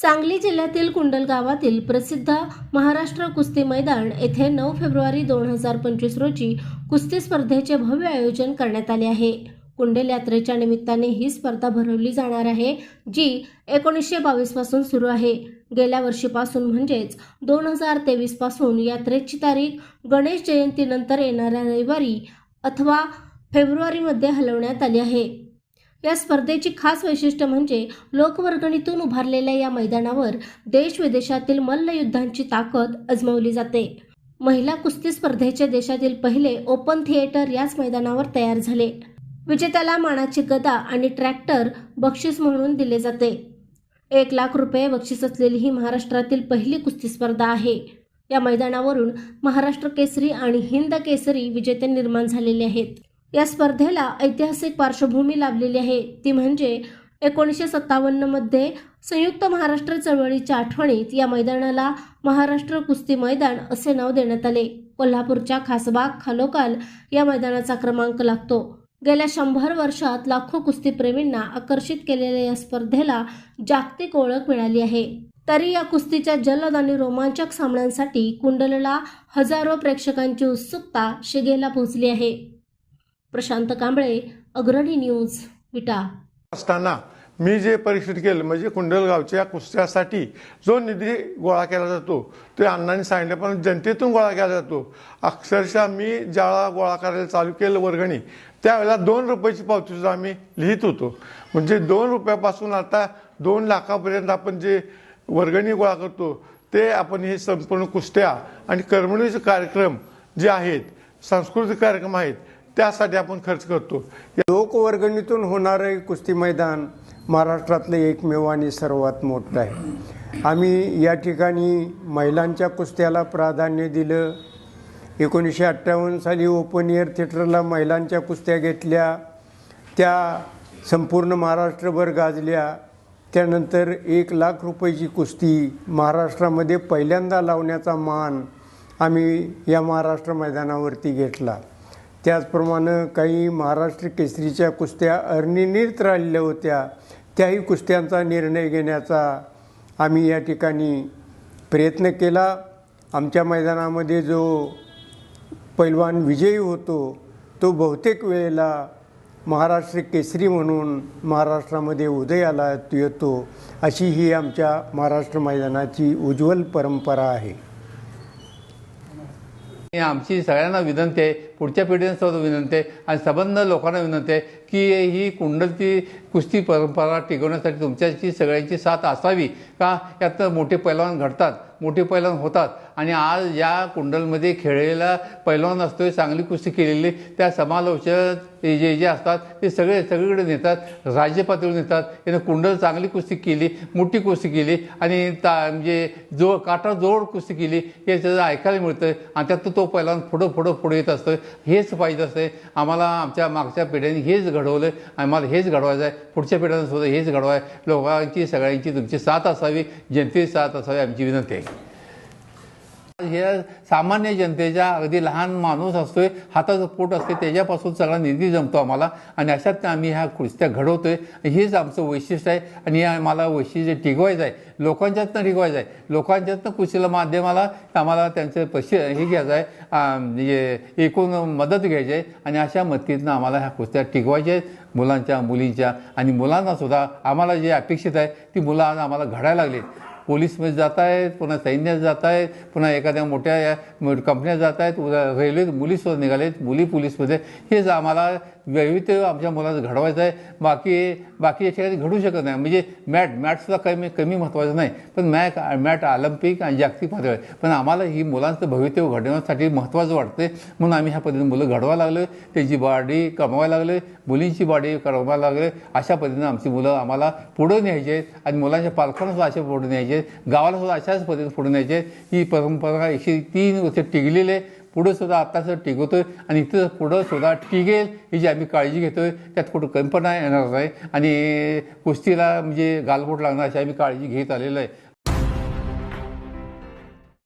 सांगली जिल्ह्यातील कुंडल गावातील प्रसिद्ध महाराष्ट्र कुस्ती मैदान येथे नऊ फेब्रुवारी दोन हजार पंचवीस रोजी कुस्ती स्पर्धेचे भव्य आयोजन करण्यात आले आहे. कुंडल यात्रेच्या निमित्ताने ही स्पर्धा भरवली जाणार आहे जी एकोणीसशे बावीसपासून सुरू आहे. गेल्या वर्षीपासून म्हणजेच दोन हजार तेवीसपासून यात्रेची तारीख गणेश जयंतीनंतर येणाऱ्या रविवारी अथवा फेब्रुवारीमध्ये हलवण्यात आली आहे. या स्पर्धेची खास वैशिष्ट्य म्हणजे लोकवर्गणीतून उभारलेल्या या मैदानावर देश विदेशातील मल्लयुद्धांची ताकद अजमवली जाते. महिला कुस्ती स्पर्धेचे देशातील पहिले ओपन थिएटर याच मैदानावर तयार झाले. विजेत्याला मानाची गदा आणि ट्रॅक्टर बक्षीस म्हणून दिले जाते. एक लाख रुपये बक्षीस असलेली ही महाराष्ट्रातील पहिली कुस्ती स्पर्धा आहे. या मैदानावरून महाराष्ट्र केसरी आणि हिंद केसरी विजेते निर्माण झालेले आहेत. या स्पर्धेला ऐतिहासिक पार्श्वभूमी लाभलेली आहे. ती म्हणजे एकोणीसशे सत्तावन्नमध्ये संयुक्त महाराष्ट्र चळवळीच्या आठवणीत या मैदानाला महाराष्ट्र कुस्ती मैदान असे नाव देण्यात आले. कोल्हापूरच्या खासबाग खालोखाल या मैदानाचा क्रमांक लागतो. गेल्या शंभर वर्षात लाखो कुस्तीप्रेमींना आकर्षित केलेल्या या स्पर्धेला जागतिक ओळख मिळाली आहे. तरी या कुस्तीच्या जलद आणि रोमांचक सामन्यांसाठी कुंडलला हजारो प्रेक्षकांची उत्सुकता शिगेला पोहोचली आहे. प्रशांत कांबळे अग्रणी न्यूज विटा. असताना मी जे परीक्षित केलं म्हणजे कुंडलगावच्या कुस्त्यासाठी जो निधी गोळा केला जातो ते अण्णांनी सांगितल्याप्रमाणे जनतेतून गोळा केला जातो. अक्षरशः मी ज्याला गोळा करायला चालू केलं वर्गणी त्यावेळेला दोन रुपयाची पावती सुद्धा आम्ही लिहित होतो. म्हणजे दोन रुपयापासून आता दोन लाखापर्यंत आपण जे वर्गणी गोळा करतो ते आपण हे संपूर्ण कुस्त्या आणि करमणुकीचे कार्यक्रम जे आहेत सांस्कृतिक कार्यक्रम आहेत त्यासाठी आपण खर्च करतो. लोकवर्गणीतून होणारे कुस्ती मैदान महाराष्ट्रातलं एकमेव आणि सर्वात मोठं आहे. आम्ही या ठिकाणी महिलांच्या कुस्त्याला प्राधान्य दिलं. एकोणीसशे अठ्ठावन्न साली ओपन एअर थिएटरला महिलांच्या कुस्त्या घेतल्या. त्या संपूर्ण महाराष्ट्रभर गाजल्या. त्यानंतर एक लाख रुपयाची कुस्ती महाराष्ट्रामध्ये पहिल्यांदा लावण्याचा मान आम्ही या महाराष्ट्र मैदानावरती घेतला. त्याचप्रमाणे काही महाराष्ट्र केसरीच्या कुस्त्या अर्निनीत राहिलेल्या होत्या. त्याही कुस्त्यांचा निर्णय घेण्याचा आम्ही या ठिकाणी प्रयत्न केला. आमच्या मैदानामध्ये जो पैलवान विजयी होतो तो बहुतेक वेळेला महाराष्ट्र केसरी म्हणून महाराष्ट्रामध्ये उदयाला येतो अशी ही आमच्या महाराष्ट्र मैदानाची उज्ज्वल परंपरा आहे. आमची सगळ्यांना विनंती आहे पुढच्या पिढीने विनंती आहे आणि संबंध लोकांना विनंती आहे की ही कुंडलची कुस्ती परंपरा टिकवण्यासाठी तुमच्याची सगळ्यांची साथ असावी का? यात मोठे पैलवान घडतात. मोठे पैलवान होतात. आणि आज या कुंडलमध्ये खेळलेला पैलवान असतोय चांगली कुस्ती केलेली. त्या समालोचक जे जे असतात ते सगळे सगळीकडे नेतात राज्य पातळीवर नेतात. यानं कुंडल चांगली कुस्ती केली मोठी कुस्ती केली आणि ता म्हणजे जो काटा जोड कुस्ती केली हे त्याचं ऐकायला मिळतं आणि त्यात तो पैलवान पुढं पुढं पुढे येत असतं हेच पाहिजे असतं आम्हाला आमच्या मागच्या पिढ्यांनी हेच घडवलं आम्हाला हेच घडवायचं आहे. पुढच्या पिढ्यांना सुद्धा हेच घडवाय लोकांची सगळ्यांची तुमची साथ असावी. जनतेची साथ असावी. आमची विनंती आहे. हे सामान्य जनतेच्या अगदी लहान माणूस असतोय हाताचं पोट असते त्याच्यापासून सगळा निधी जमतो आम्हाला. आणि अशात आम्ही ह्या कृत्या घडवतोय. हेच आमचं वैशिष्ट्य आहे. आणि हे आम्हाला वैशिष्ट्य टिकवायचं आहे. लोकांच्यातनं टिकवायचं आहे. लोकांच्यातनं कुस्तीला माध्यमाला आम्हाला त्यांचं पैसे हे घ्यायचं आहे. म्हणजे एकूण मदत घ्यायची आहे. आणि अशा मदतीतनं आम्हाला ह्या कुस्त्या टिकवायच्या आहेत. मुलांच्या मुलींच्या. आणि मुलांना सुद्धा आम्हाला जे अपेक्षित आहे ती मुलं आज आम्हाला घडायला लागली पोलीसमध्ये जात आहेत पुन्हा सैन्यात जात आहेत पुन्हा एखाद्या मोठ्या या कंपन्यात जात आहेत उद्या रेल्वेत मुलीसुद्धा निघालेत मुली पोलीसमध्ये. हेच आम्हाला वैविध्य आमच्या मुलांचं घडवायचं आहे. बाकी बाकी याच्या घडू शकत नाही. म्हणजे मॅट मॅटसुद्धा कमी कमी महत्त्वाचं नाही. पण मॅट मॅट ऑलिम्पिक आणि जागतिक पातळी पण आम्हाला ही मुलांचं भवितव्य घडवण्यासाठी महत्त्वाचं वाटते म्हणून आम्ही ह्या पद्धतीने मुलं घडवायला लागलो त्यांची बॉडी कमवायला लागले मुलींची बॉडी कमवायला लागले अशा पद्धतीने आमची मुलं आम्हाला पुढं न्यायची आहेत. आणि मुलांच्या पालकांना सुद्धा अशा पुढे न्यायचे आहेत गावाला सुद्धा अशाच पद्धतीने पुढे न्यायचे. ही परंपरा एकशे तीन वर्ष टिकलेली आहे. पुढं सुद्धा आत्ताच टिकवतोय. आणि इथं पुढं सुद्धा टिकेल ही जी आम्ही काळजी घेतोय त्यात कुठं कमी पण नाही येणार नाही आणि कुस्तीला म्हणजे गालबोट लागणार अशी आम्ही काळजी घेत आलेलो आहे.